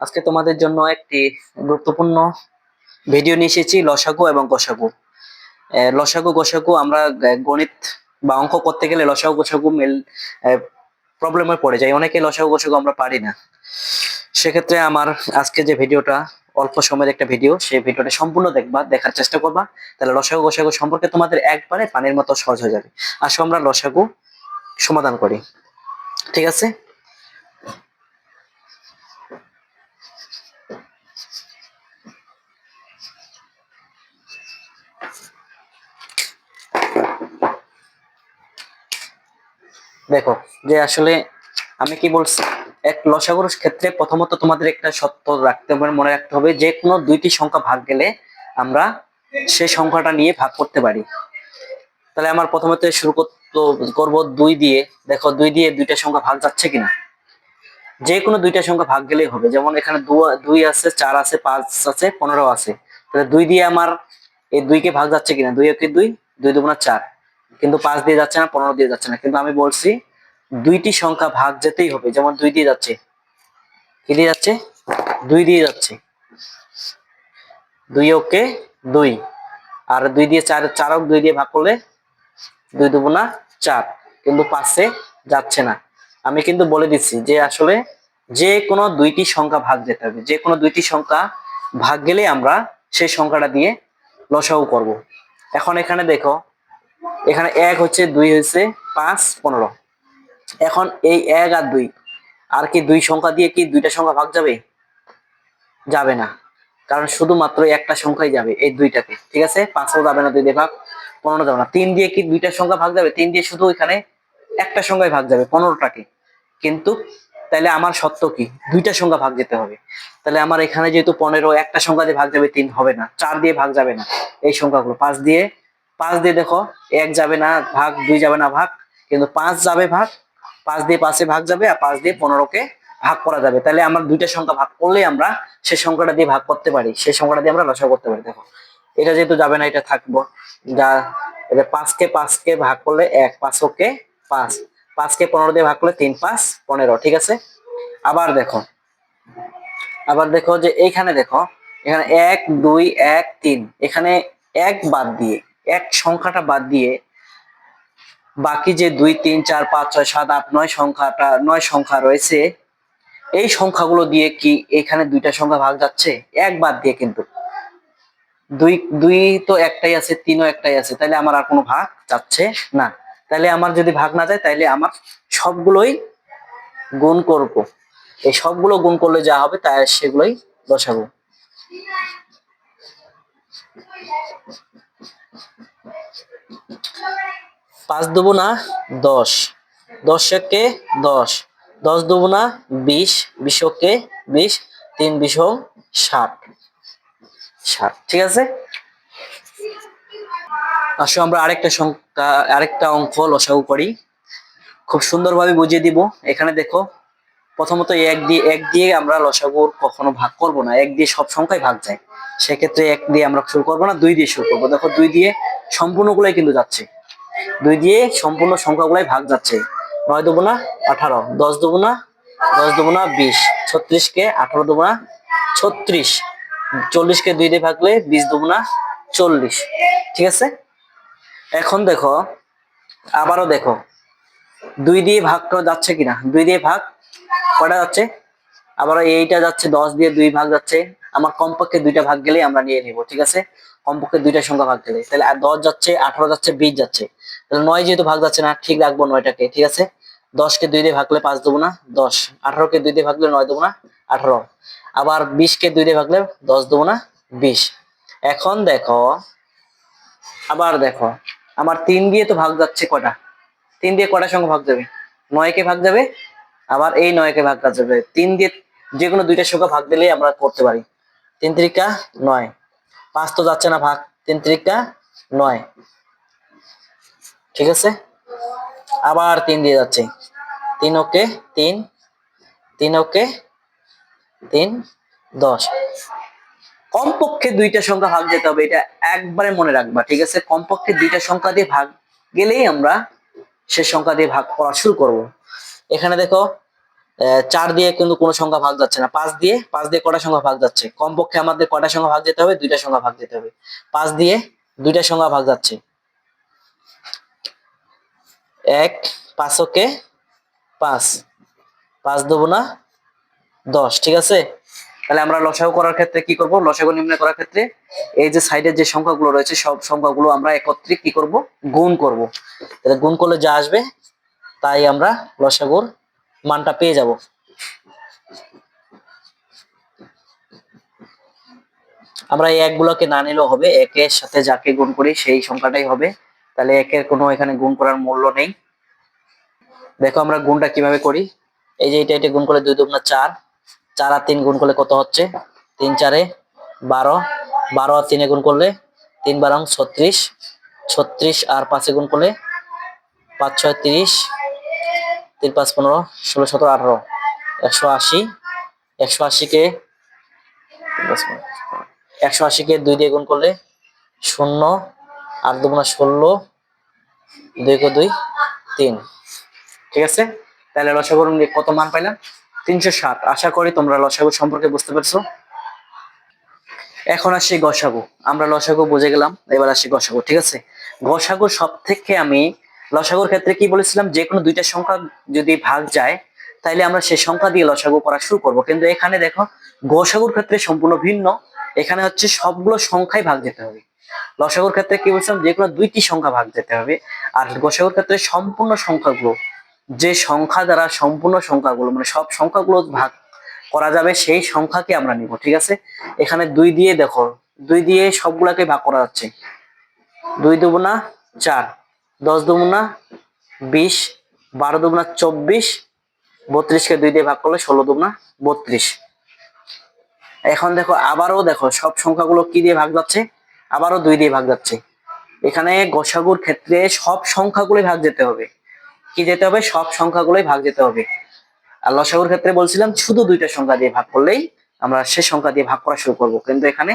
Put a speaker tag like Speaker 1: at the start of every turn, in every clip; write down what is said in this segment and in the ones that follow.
Speaker 1: আজকে তোমাদের জন্য একটি গুরুত্বপূর্ণ ভিডিও নিয়ে এসেছি, লসাগু এবং গোসাগু। লসাগু, গোসাগু, আমরা গণিত বা অঙ্ক করতে গেলে লসাগু, গোসাগু মেল প্রবলেমে পড়ে যাই অনেকে লসাগু, গোসাগু আমরা পারি না। সেক্ষেত্রে আমার আজকে যে ভিডিওটা অল্প সময়ের একটা ভিডিও সেই ভিডিওটা সম্পূর্ণ দেখবা, দেখার চেষ্টা করবা। তাহলে লসাগু, গোসাগু সম্পর্কে তোমাদের একবারে পানির মতো সহজ হয়ে যাবে। আসো আমরা লসাগু সমাধান করি। ঠিক আছে? দেখো, যে আসলে আমি কি বলছি? এক লসাগুর ক্ষেত্রে প্রথমত তোমাদের একটা সত্য রাখতে হবে, মনে রাখতে হবে যে কোনো দুইটি সংখ্যা ভাগ গেলে আমরা সেই সংখ্যাটা নিয়ে ভাগ করতে পারি। তাহলে আমার প্রথমত শুরু করব দুই দিয়ে। দেখো, দুই দিয়ে দুইটা সংখ্যা ভাগ যাচ্ছে কিনা? যে কোনো দুইটা সংখ্যা ভাগ গেলেই হবে। যেমন এখানে দুই আছে, চার আছে, পাঁচ আছে, পনেরো আছে। তাহলে দুই দিয়ে আমার এই দুইকে ভাগ যাচ্ছে কিনা? দুই একে দুই দুই দুগুণা চার। কিন্তু পাঁচ দিয়ে যাচ্ছে না, পনেরো দিয়ে যাচ্ছে না। কিন্তু আমি বলছি, দুইটি সংখ্যা ভাগ যেতেই হবে। যেমন দুই দিয়ে যাচ্ছে। কি দিয়ে যাচ্ছে? দুই দিয়ে যাচ্ছে। দুই ওকে দুই। আর দুই দিয়ে চার চারক দুই দিয়ে ভাগ করলে দুই দুগুণা চার। কিন্তু পাঁচে যাচ্ছে না। আমি কিন্তু বলে দিচ্ছি যে আসলে যে কোনো দুইটি সংখ্যা ভাগ যেতে হবে। যে কোনো দুইটি সংখ্যা ভাগ গেলে আমরা সেই সংখ্যাটা দিয়ে লসাগু করব। এখন এখানে দেখো এখানে এক হচ্ছে দুই হচ্ছে পাঁচ, পনেরো। এখন এই এক আর দুই, আর কি দুই সংখ্যা দিয়ে কি দুইটা সংখ্যা ভাগ যাবে? যাবে না। কারণ শুধুমাত্র একটা সংখ্যাই যাবে এই দুইটাকে ঠিক আছে? পাঁচও যাবে না দুই দিয়ে ভাগ পনেরো যাবে না। তিন দিয়ে কি দুইটা সংখ্যা ভাগ যাবে? তিন দিয়ে শুধু এখানে একটা সংখ্যায় ভাগ যাবে, পনেরোটাকে। কিন্তু তাহলে আমার সত্য কি? দুইটা সংখ্যা ভাগ যেতে হবে। তাহলে আমার এখানে যেহেতু পনেরো, একটা সংখ্যা দিয়ে ভাগ যাবে, তিন হবে না। চার দিয়ে ভাগ যাবে না এই সংখ্যাগুলো। পাঁচ দিয়ে পাঁচ দিয়ে দেখো, এক যাবে না, ভাগ দুই যাবে না, ভাগ। কিন্তু পাঁচ যাবে ভাগ, পাঁচ দিয়ে পাঁচে ভাগ যাবে আর পাঁচ দিয়ে পনেরোকে ভাগ করা যাবে। তাহলে আমরা দুইটা সংখ্যা ভাগ করলেই আমরা সেই সংখ্যাটা দিয়ে ভাগ করতে পারি। সেই সংখ্যাটা দিয়ে আমরা লসাগু করতে পারি, দেখো। এটা যেহেতু যাবে না, এটা থাকব। যা এটা পাঁচকে পাঁচকে ভাগ করলে এক পাঁচ ওকে পাঁচ। পাঁচকে পনেরো দিয়ে ভাগ করলে তিন, পাঁচ, পনেরো, ঠিক আছে? আবার দেখো আবার দেখো যে এইখানে দেখো, এখানে এক, দুই, এক, তিন। এখানে এক বাদ দিয়ে এক সংখ্যাটা বাদ দিয়ে বাকি যে দুই, তিন, চার, পাঁচ, ছয়, সাত, আট, নয় সংখ্যাটা, নয় সংখ্যা রয়েছে, এই সংখ্যাগুলো দিয়ে কি এখানে দুইটা সংখ্যা ভাগ যাচ্ছে? এক বাদ দিয়ে কিন্তু। দুই দুই তো একটাই আছে, তিনও একটাই আছে তাহলে আমার আর কোনো ভাগ যাচ্ছে না। তাহলে আমার যদি ভাগ না যায় তাহলে আমার সবগুলোই গুণ করব। এই সবগুলো গুণ করলে যা হবে তাই সেগুলোই বসাবো। পাঁচ দেবো না, দশ। দশ একে দশ। দশ দেবো না, বিশ। বিশ ওকে বিশ। তিন বিশ ষাট। ষাট, ঠিক আছে? আসো, আমরা আরেকটা সংখ্যা, আরেকটা অঙ্ক লসাগু করি। খুব সুন্দরভাবে বুঝিয়ে দিব। এখানে দেখো প্রথমত এক দিয়ে এক দিয়ে আমরা লসাগুর কখনো ভাগ করব না। এক দিয়ে সব সংখ্যাই ভাগ যায়। সেক্ষেত্রে এক দিয়ে আমরা শুরু করব না, দুই দিয়ে শুরু করব। দেখো, দুই দিয়ে সম্পূর্ণগুলাই কিন্তু যাচ্ছে। দুই দিয়ে সম্পূর্ণ সংখ্যাগুলাই ভাগ যাচ্ছে। নয় দেবো না আঠারো, দশ দেবো না দশ দেবো না বিশ, ছত্রিশকে আঠারো দেবো না ছত্রিশ, চল্লিশকে দুই দিয়ে ভাগলে বিশ দেবো না চল্লিশ। ঠিক আছে? এখন দেখো, আবারও দেখো, দুই দিয়ে ভাগ যাচ্ছে কিনা? দুই দিয়ে ভাগ কটা যাচ্ছে? আবার এইটা যাচ্ছে, দশ দিয়ে দুই ভাগ যাচ্ছে। আমার কমপক্ষে দুইটা ভাগ গেলেই আমরা নিয়ে নিব, ঠিক আছে? কমপক্ষে দুইটা সংখ্যা ভাগ গেলে তাহলে দশ যাচ্ছে, আঠারো যাচ্ছে, বিশ যাচ্ছে। তাহলে নয় যেহেতু ভাগ যাচ্ছে না, ঠিক রাখব নয়টাকে, ঠিক আছে? দশকে দুই দিয়ে ভাগলে পাঁচ দেবো না, দশ। আঠারোকে দুই দিয়ে ভাগলে নয় দেবো না, আঠারো। আবার বিশকে দুই দিয়ে ভাগলে দশ দেবো না, বিশ। এখন দেখো, আবার দেখো, আমার তিন দিয়ে তো ভাগ যাচ্ছে কটা? তিন দিয়ে কটা সঙ্গে ভাগ যাবে? নয়কে ভাগ যাবে আবার এই নয়কে ভাগ কাজ যাবে। তিন দিয়ে যে কোনো দুইটা সংখ্যা ভাগ দিলেই আমরা করতে পারি। তিন তিরিকা নয়। পাঁচ তো যাচ্ছে না ভাগ। তিন তিরিকা নয়। ঠিক আছে? আবার তিন দিয়ে যাচ্ছে। তিন ওকে তিন তিন ওকে তিন, দশ। কমপক্ষে দুইটা সংখ্যা ভাগ যেতে হবে, এটা একবারে মনে রাখবা, ঠিক আছে? কমপক্ষে দুইটা সংখ্যা দিয়ে ভাগ গেলেই আমরা সে সংখ্যা দিয়ে ভাগ করা শুরু করব। এখানে দেখো চার দিয়ে কিন্তু কোনো সংখ্যা ভাগ যাচ্ছে না। পাঁচ দিয়ে পাঁচ দিয়ে কটা সংখ্যা ভাগ যাচ্ছে? কমপক্ষে আমাদের কটা সংখ্যা ভাগ যেতে হবে? দুইটা সংখ্যা ভাগ যেতে হবে। পাঁচ দিয়ে দুইটা সংখ্যা ভাগ যাচ্ছে। এক পাঁচকে পাঁচ। পাঁচ দেবো না, দশ, ঠিক আছে? তাহলে আমরা লসাগু করার ক্ষেত্রে কি করব? লসাগু নির্ণয় করার ক্ষেত্রে এই যে সাইডের যে সংখ্যাগুলো রয়েছে, সব সংখ্যাগুলো আমরা একত্রে কি করব? গুণ করব। তাহলে গুণ করলে যা আসবে? তাই আমরা লসাগুর মানটা পেয়ে যাব। আমরা এই একগুলোকে না নিলেও হবে, একের সাথে যাকে গুণ করি সেই সংখ্যাটাই হবে। তাহলে একের কোনো এখানে গুণ করার মূল্য নেই। দেখো আমরা গুণটা কীভাবে করি? এই যে এটা এটা গুণ করলে দুই দুগুণা চার চার আর তিন গুণ করলে কত হচ্ছে? তিন চারে বারো বারো আর তিনে গুণ করলে তিন বারং ছত্রিশ ছত্রিশ আর পাঁচে গুণ করলে পাঁচ ছয় তিরিশ তিন পাঁচ পনেরো, ষোলো, সতেরো, আঠারো, একশো আশি, একশো আশিকে একশো আশিকে দুই দিয়ে গুণ করলে শূন্য, আট দুগুণা ষোলো, দুই কো দুই, তিন। ঠিক আছে? তাহলে লসাগুর কত মান পাইলাম? তিনশো সাত। আশা করি তোমরা লসাগু সম্পর্কে বুঝতে পারছ। এখন আসি গসাগু। আমরা লসাগু বুঝে গেলাম, এবার আসি গসাগু। ঠিক আছে? গসাগু সব থেকে আমি লসাগুর ক্ষেত্রে কি বলেছিলাম? যে কোনো দুইটা সংখ্যা যদি ভাগ যায়, তাইলে আমরা সেই সংখ্যা দিয়ে লসাগু করা শুরু করব। কিন্তু এখানে দেখো, গসাগুর ক্ষেত্রে সম্পূর্ণ ভিন্ন। এখানে হচ্ছে সবগুলো সংখ্যাই ভাগ যেতে হবে। লসাগুর ক্ষেত্রে কি বলছিলাম? যে কোনো দুইটি সংখ্যা ভাগ যেতে হবে। আর গসাগুর ক্ষেত্রে সম্পূর্ণ সংখ্যাগুলো, যে সংখ্যা দ্বারা সম্পূর্ণ সংখ্যাগুলো মানে সব সংখ্যাগুলো ভাগ করা যাবে, সেই সংখ্যাকে আমরা নিব, ঠিক আছে? এখানে দুই দিয়ে দেখো, দুই দিয়ে সবগুলাকে ভাগ করা যাচ্ছে। দুই দুগুণা চার। দশ দুগুণা বিশ, বারো দুগুণা চব্বিশ, বত্রিশকে দুই দিয়ে ভাগ করলে ষোলো দুগুণা বত্রিশ। এখন দেখো, আবারও দেখো, সব সংখ্যাগুলো কি দিয়ে ভাগ যাচ্ছে? আবারও দুই দিয়ে ভাগ যাচ্ছে। এখানে গোসাগুর ক্ষেত্রে সব সংখ্যাগুলোই ভাগ যেতে হবে। কি যেতে হবে? সব সংখ্যাগুলোই ভাগ যেতে হবে। আর লসাগুর ক্ষেত্রে বলছিলাম, শুধু দুইটা সংখ্যা দিয়ে ভাগ করলেই আমরা সে সংখ্যা দিয়ে ভাগ করা শুরু করব। কিন্তু এখানে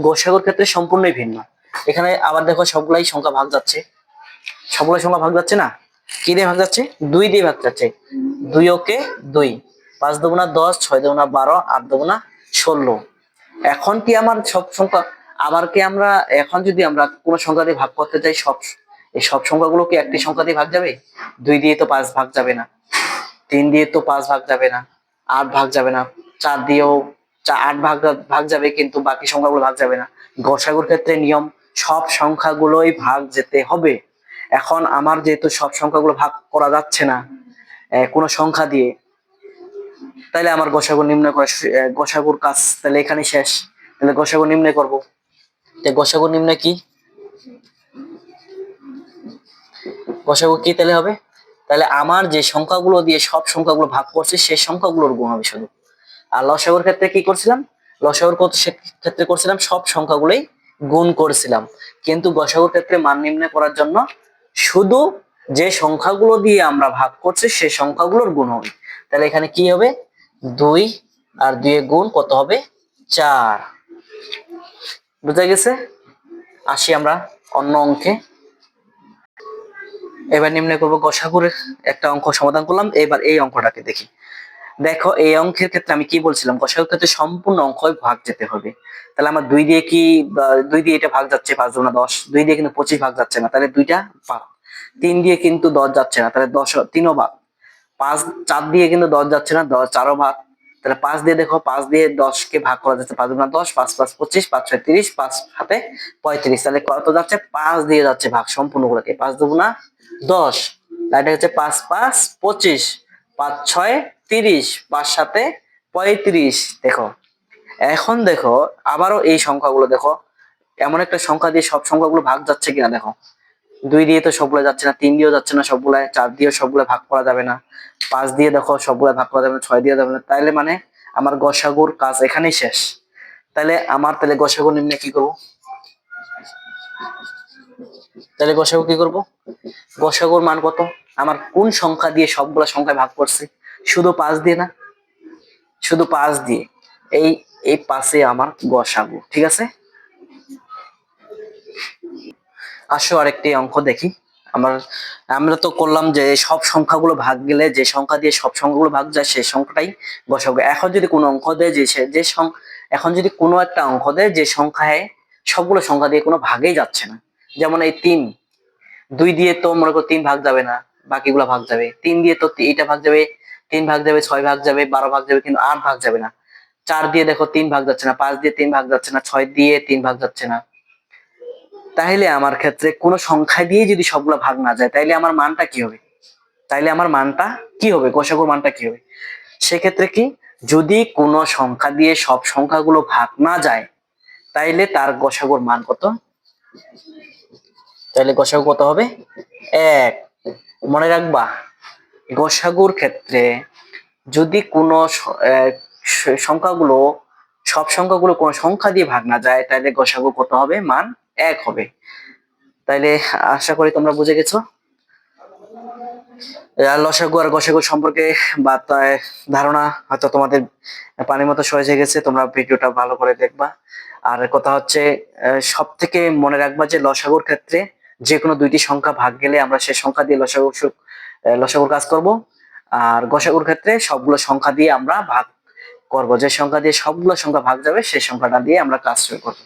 Speaker 1: গোসাগুর ক্ষেত্রে সম্পূর্ণই ভিন্ন। এখানে আবার দেখো, সবগুলাই সংখ্যা ভাগ যাচ্ছে। সবগুলো সংখ্যা ভাগ যাচ্ছে না? কি দিয়ে ভাগ যাচ্ছে? দুই দিয়ে ভাগ যাচ্ছে। দুই ওকে দুই। পাঁচ দুগুণা দশ, ছয় দুগুণা বারো, আট দুগুণা ষোলো। এখন কি আমার সব সংখ্যা আবার কি আমরা এখন যদি আমরা কোনো সংখ্যা দিয়ে ভাগ করতে চাই, সব এই সব সংখ্যাগুলো কি একটি সংখ্যা দিয়ে ভাগ যাবে? দুই দিয়ে তো পাঁচ ভাগ যাবে না। তিন দিয়ে তো পাঁচ ভাগ যাবে না। আট ভাগ যাবে না। চার দিয়েও আট ভাগ ভাগ যাবে, কিন্তু বাকি সংখ্যাগুলো ভাগ যাবে না। গসাগুর ক্ষেত্রে নিয়ম, সব সংখ্যাগুলোই ভাগ যেতে হবে। এখন আমার যেহেতু সব সংখ্যাগুলো ভাগ করা যাচ্ছে না কোনো সংখ্যা দিয়ে তাহলে আমার গসাগু নির্ণয় করা শু- কাজ তাহলে এখানে শেষ। তাহলে গসাগু নির্ণয় করব। গসাগু নির্ণয় কি? গসাগু কি তাহলে হবে? তাহলে আমার যে সংখ্যাগুলো দিয়ে সব সংখ্যাগুলো ভাগ করছে সেই সংখ্যাগুলোর গুণ হবে শুধু। আর লসাগুর ক্ষেত্রে কি করছিলাম? লসাগুর ক্ষেত্রে করছিলাম, সব সংখ্যাগুলোই গুণ করেছিলাম। কিন্তু গসাগুর ক্ষেত্রে মান নির্ণয় করার জন্য শুধু যে সংখ্যাগুলো দিয়ে আমরা ভাগ করছি সেই সংখ্যাগুলোর গুণ হবে তাহলে এখানে কি হবে? দুই আর দুই গুণ কত হবে? চার। বুঝা গেছে? আসি আমরা অন্য অঙ্কে। এবার নিম্নে করব গসাগুরের একটা অঙ্ক সমাধান করলাম। এবার এই অঙ্কটাকে দেখি। দেখো, এই অঙ্কের ক্ষেত্রে আমি কি বলছিলাম? গসাগুর ক্ষেত্রে সম্পূর্ণ অঙ্ক ভাগ যেতে হবে। তাহলে আমার দুই দিয়ে কি দুই দিয়ে এটা ভাগ যাচ্ছে পাঁচ দুগুণা দশ? দুই দিয়ে কিন্তু পঁচিশ ভাগ যাচ্ছে না, তাহলে দুইটা ভাগ তিন দিয়ে কিন্তু দশ যাচ্ছে না, তাহলে দশ, তিনও ভাগ পাঁচ, চার দিয়ে কিন্তু দশ যাচ্ছে না, দশ, চারও ভাগ তাহলে পাঁচ দিয়ে দেখো, পাঁচ দিয়ে দশকে ভাগ করা যাচ্ছে পাঁচ দুগুণা দশ, পাঁচ পাঁচ, পঁচিশ, পাঁচ, ছয়, তিরিশ, পাঁচ হাতে পঁয়ত্রিশ। তাহলে কত যাচ্ছে? পাঁচ দিয়ে যাচ্ছে ভাগ সম্পূর্ণগুলোকে, পাঁচ দুগুণা দশ। এটা হচ্ছে পাঁচ পাঁচ, পঁচিশ। পাঁচ ছয় তিরিশ পাঁচ সাথে পঁয়ত্রিশ, দেখো। এখন দেখো, আবারও এই সংখ্যাগুলো দেখো। এমন একটা সংখ্যা দিয়ে সব সংখ্যাগুলো ভাগ যাচ্ছে কিনা দেখো। দুই দিয়ে তো সবগুলো যাচ্ছে না, তিন দিয়েও যাচ্ছে না সবগুলো চার দিয়েও সবগুলো ভাগ করা যাবে না। পাঁচ দিয়ে দেখো সবগুলো ভাগ করা যাবে না, ছয় দিয়ে যাবে না। তাইলে মানে আমার গসাগুর কাজ এখানেই শেষ। তাহলে আমার তাহলে গসাগু নিম্নে কি করব? তাহলে গসাগু কি করব? গসাগুর মান কত? আমার কোন সংখ্যা দিয়ে সবগুলো সংখ্যায় ভাগ করছে? শুধু পাঁচ দিয়ে না? শুধু পাঁচ দিয়ে। এই এই পাশে আমার গসাগু, ঠিক আছে? আসো আরেকটি অঙ্ক দেখি। আমার, আমরা তো করলাম যে সব সংখ্যাগুলো ভাগ গেলে যে সংখ্যা দিয়ে সব সংখ্যাগুলো ভাগ যায়, সেই সংখ্যাটাই গসাগু। এখন যদি কোনো অঙ্ক দেয় যে যে এখন যদি কোনো একটা অঙ্ক দেয় যে সংখ্যায় সবগুলো সংখ্যা দিয়ে কোনো ভাগেই যাচ্ছে না। যেমন এই তিন, দুই দিয়ে তো মনে করো তিন ভাগ যাবে না। বাকিগুলো ভাগ যাবে। তিন দিয়ে তো এইটা ভাগ যাবে, তিন ভাগ যাবে, ছয় ভাগ যাবে, বারো ভাগ যাবে, কিন্তু আট ভাগ যাবে না। চার দিয়ে দেখো তিন ভাগ যাচ্ছে না, পাঁচ দিয়ে তিন ভাগ যাচ্ছে না, ছয় দিয়ে তিন ভাগ যাচ্ছে না। তাইলে আমার ক্ষেত্রে কোনো সংখ্যা দিয়ে যদি সবগুলো ভাগ না যায়, তাইলে আমার মানটা কি হবে? তাইলে আমার মানটা কি হবে? গোসাগুর মানটা কি হবে? সেক্ষেত্রে কি? যদি কোনো সংখ্যা দিয়ে সব সংখ্যাগুলো ভাগ না যায়, তাইলে তার গোসাগুর মান কত? তাইলে গোসাগু কত হবে? এক। মনে রাখবা, গোসাগুর ক্ষেত্রে যদি কোনো সংখ্যাগুলো, সব সংখ্যাগুলো কোনো সংখ্যা দিয়ে ভাগ না যায়, তাহলে গোসাগু কত হবে? মান এক হবে। তাইলে আশা করি তোমরা বুঝে গেছো? লসাগু আর গসাগু সম্পর্কে বা ধারণা হয়তো তোমাদের পানির মতো সহজ হয়ে গেছে, তোমরা ভিডিওটা ভালো করে দেখবা। আর কথা হচ্ছে সব থেকে মনে রাখবা যে লসাগুর ক্ষেত্রে যে কোনো দুইটি সংখ্যা ভাগ গেলে আমরা সেই সংখ্যা দিয়ে লসাগু লসাগুর কাজ করব। আর গসাগুর ক্ষেত্রে সবগুলো সংখ্যা দিয়ে আমরা ভাগ করব। যে সংখ্যা দিয়ে সবগুলো সংখ্যা ভাগ যাবে, সেই সংখ্যাটা দিয়ে আমরা কাজ শুরু করব।